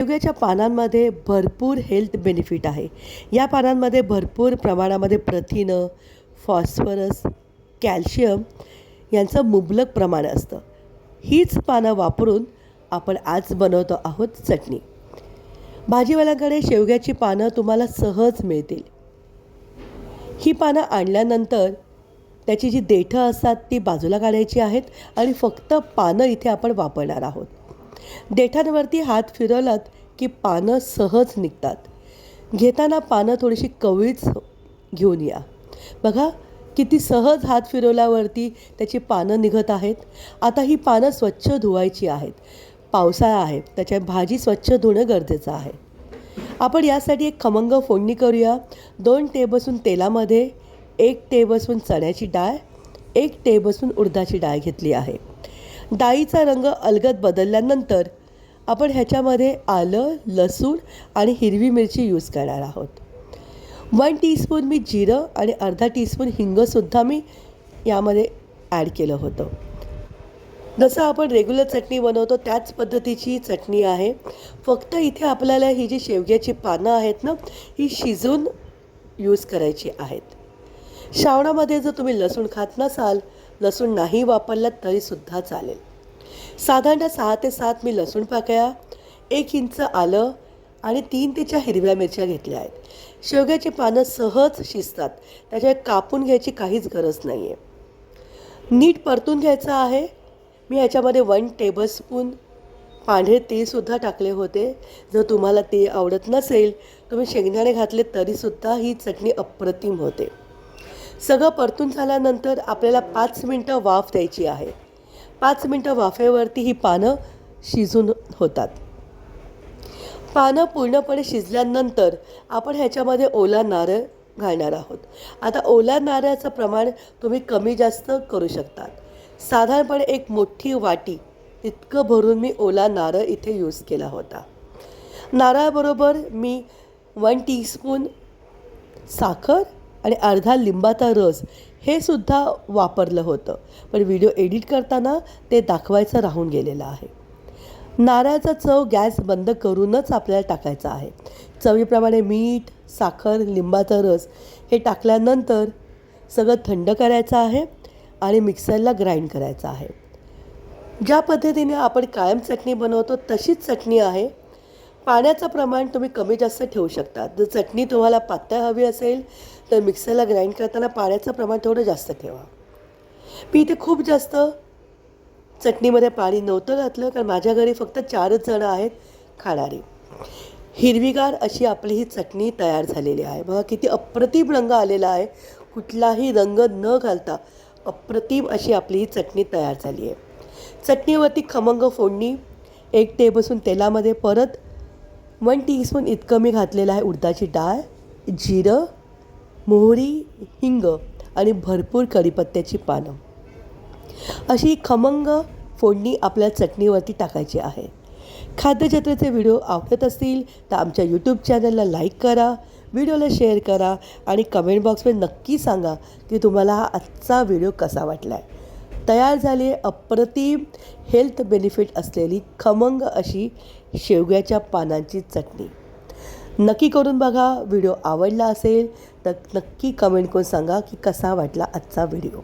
शेवग्याच्या पानांमध्ये भरपूर health benefit आहे. या पानांमध्ये भरपूर प्रमाणामध्ये प्रथिनं फॉस्फरस कॅल्शियम यांचं मुबलक प्रमाण असतं. हीच पानं वापरून आपण आज बनवतो आहोत चटणी. भाजीवाल्याकडे शेवग्याची पानं तुम्हाला सहज मिळतील. ही पानं आणल्यानंतर त्याची जी देठं असतात ती बाजूला काढायची आहेत आणि फक्त पानं इथे आपण वापरणार आहोत. देठांवरती हात फिरवलात की पानं सहज निघतात. घेताना पानं थोडीशी कवळीच घेऊन या. बघा किती सहज हात फिरवल्यावरती त्याची पानं निघत आहेत. आता ही पानं स्वच्छ धुवायची आहेत. पावसाळा आहे. त्याच्या भाजी स्वच्छ धुणं गरजेचं आहे. आपण यासाठी एक खमंग फोडणी करूया. दोन टेबलस्पून तेलामध्ये एक टेबलस्पून चण्याची डाळ एक टेबलस्पून उडदाची डाळ घेतली आहे. डाळीचा रंग अलगद बदलल्यानंतर आपण ह्याच्यामध्ये आलं लसूण आणि हिरवी मिरची यूज करणार आहोत. वन टीस्पून मी जिरं आणि अर्धा टीस्पून हिंगसुद्धा मी यामध्ये ॲड केलं होतं. जसं आपण रेग्युलर चटणी बनवतो त्याच पद्धतीची चटणी आहे. फक्त इथे आपल्याला ही जी शेवग्याची पानं आहेत ना ही शिजून यूज करायची आहेत. श्रावणामध्ये जर तुम्ही लसूण खात नसाल लसूण नाही वापरलात तरीसुद्धा चालेल. साधारणतः सहा ते सात मी लसूण पाकळ्या एक इंच आलं आणि तीन ते चार हिरव्या मिरच्या घेतल्या आहेत. शेवग्याची पानं सहज शिजतात. त्याच्यामुळे कापून घ्यायची काहीच गरज नाही आहे नीट परतून घ्यायचं आहे. मी ह्याच्यामध्ये वन टेबलस्पून पांढरे तेलसुद्धा टाकले होते. जर तुम्हाला ते आवडत नसेल तुम्ही शेंगदाणे घातले तरीसुद्धा ही चटणी अप्रतिम होते. सगळं परतून झाल्यानंतर आपल्याला पाच मिनटं वाफ द्यायची आहे. पाच मिनटं वाफेवरती ही पानं शिजून होतात. पानं पूर्णपणे शिजल्यानंतर आपण ह्याच्यामध्ये ओला नारळ घालणार आहोत. आता ओला नारळाचं प्रमाण तुम्ही कमी जास्त करू शकतात. साधारणपणे एक मोठी वाटी इतकं भरून मी ओला नारळ इथे यूज केला होता. नारळाबरोबर मी वन टीस्पून साखर आणि अर्धा लिंबाचा रस हे सुद्धा वापरलं होतं. पण व्हिडिओ एडिट करताना ते दाखवायचं राहून गेलेलं आहे. नारळाचा चव गॅस बंद करूनच आपल्याला टाकायचा आहे. चवीप्रमाणे मीठ साखर लिंबाचा रस हे टाकल्यानंतर सगळं थंड करायचं आहे आणि मिक्सरला ग्राइंड करायचं आहे. ज्या पद्धतीने आपण कायम चटणी बनवतो तशीच चटणी आहे. पाण्याचं प्रमाण तुम्ही कमी जास्त ठेवू शकता. जर चटणी तुम्हाला पातळ हवी असेल तर मिक्सरला ग्राइंड करताना पाण्याचं प्रमाण थोडं जास्त ठेवा. मी इथे खूप जास्त चटणीमध्ये पाणी नव्हतं घातलं कारण माझ्या घरी फक्त चारच जणं आहेत खाणारी. हिरवीगार अशी आपली ही चटणी तयार झालेली आहे. बघा किती अप्रतिम रंग आलेला आहे. कुठलाही रंग न घालता अप्रतिम अशी आपली ही चटणी तयार झाली आहे. चटणीवरती खमंग फोडणी एक टेबलस्पून तेलामध्ये परत वन टीस्पून इतकं मी घातलेलं आहे उडदाची डाळ जिरं मोहरी हिंग आणि भरपूर कढीपत्त्याची पानं. अशी खमंग फोडणी आपल्या चटणीवरती टाकायची आहे. खाद्यजत्रेचे व्हिडिओ आवडत असतील तर आमच्या यूट्यूब चॅनलला लाईक करा व्हिडिओला शेअर करा आणि कमेंट बॉक्समध्ये नक्की सांगा की तुम्हाला हा आजचा व्हिडिओ कसा वाटला आहे तयार झाली अप्रतिम हेल्थ बेनिफिट असलेली खमंग अशी शेवग्याच्या पानांची चटणी. नक्की करून बघा व्हिडिओ आवडला असेल तर नक्की कमेंट करून सांगा की कसा वाटला आजचा व्हिडिओ